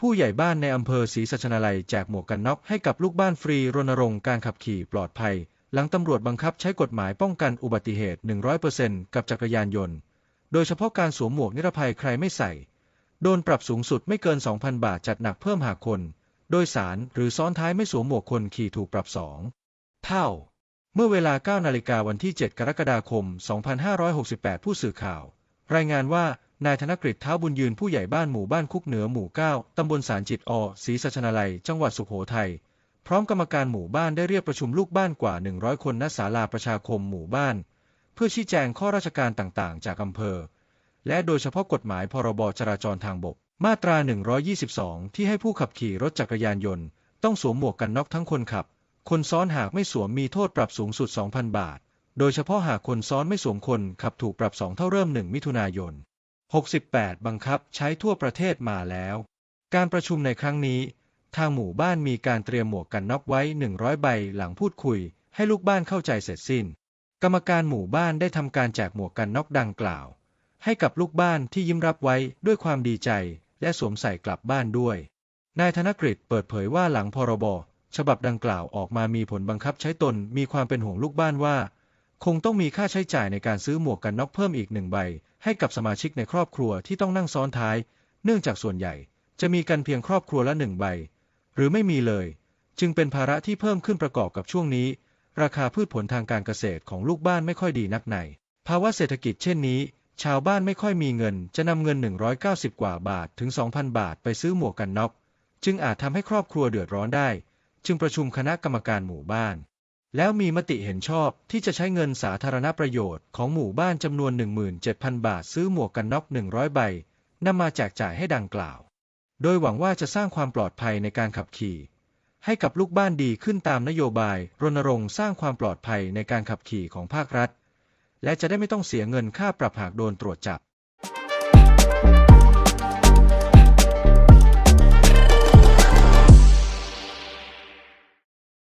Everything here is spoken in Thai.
ผู้ใหญ่บ้านในอำเภอศรีสัชนาลัยแจกหมวกกันน็อกให้กับลูกบ้านฟรีรณรงค์การขับขี่ปลอดภัย หลังตำรวจบังคับใช้กฎหมายป้องกันอุบัติเหตุ 100%กับจักรยานยนต์ โดยเฉพาะการสวมหมวกนิรภัยใครไม่ใส่ โดนปรับสูงสุดไม่เกิน 2,000 บาทจัดหนักเพิ่มหากคน โดยสารหรือซ้อนท้ายไม่สวมหมวกคนขี่ถูกปรับสองเท่า เมื่อเวลา9นาฬิกาวันที่ 7 กรกฎาคม 2568 ผู้สื่อข่าว รายงานว่า นายธนกฤษเท้าบุญยืนผู้ใหญ่บ้านหมู่บ้านคุกเหนือหมู่ 9 ตำบลสารจิตอศรีสัชนาลัย จังหวัดสุโขทัย พร้อมกรรมการหมู่บ้านได้เรียกประชุมลูกบ้านกว่า 100 คนณศาลาประชาคมหมู่บ้าน เพื่อชี้แจงข้อราชการต่างๆ จากอำเภอ และโดยเฉพาะกฎหมายพรบจราจรทางบก มาตรา 122 ที่ให้ผู้ขับขี่รถจักรยานยนต์ ต้องสวมหมวกกันน็อกทั้งคนขับ คนซ้อนหากไม่สวมมีโทษปรับสูงสุด 2,000 บาท โดยเฉพาะหากคนซ้อนไม่สวมคนขับถูกปรับสองเท่าเริ่ม 1 มิถุนายน 68 บังคับใช้ทั่วประเทศมาแล้ว การประชุมในครั้งนี้ ทางหมู่บ้านมีการเตรียมหมวกกันน็อกไว้ 100 ใบหลังพูดคุย ให้ลูกบ้านเข้าใจเสร็จสิ้น กรรมการหมู่บ้านได้ทำการแจกหมวกกันน็อกดังกล่าว ให้กับลูกบ้านที่ยิ้มรับไว้ด้วยความดีใจ และสวมใส่กลับบ้านด้วย นายธนกฤษเปิดเผยว่าหลังพรบฉบับดังกล่าวออกมามีผลบังคับใช้ตนมีความเป็นห่วงลูกบ้านว่า คงต้องมีค่าใช้จ่ายในการซื้อหมวกกันน็อกเพิ่มอีกหนึ่งใบ ให้กับสมาชิกในครอบครัวที่ต้องนั่งซ้อนท้าย เนื่องจากส่วนใหญ่ จะมีกันเพียงครอบครัวละหนึ่งใบ หรือไม่มีเลย จึงเป็นภาระที่เพิ่มขึ้นประกอบกับช่วงนี้ ราคาพืชผลทางการเกษตรของลูกบ้านไม่ค่อยดีนักใน ภาวะเศรษฐกิจเช่นนี้ ชาวบ้านไม่ค่อยมีเงิน จะนำเงิน 190 กว่าบาทถึง 2,000 บาทไปซื้อหมวกกันน็อก จึงอาจทำให้ครอบครัวเดือดร้อนได้ จึงประชุมคณะกรรมการหมู่บ้าน แล้วมีมติเห็นชอบที่จะใช้เงินสาธารณประโยชน์ของหมู่บ้านจำนวน 17,000 บาทซื้อหมวกกันน็อก 100 ใบนำมาแจกจ่ายให้ดังกล่าว โดยหวังว่าจะสร้างความปลอดภัยในการขับขี่ ให้กับลูกบ้านดีขึ้นตามนโยบายรณรงค์สร้างความปลอดภัยในการขับขี่ของภาครัฐ และจะได้ไม่ต้องเสียเงินค่าปรับหากโดนตรวจจับ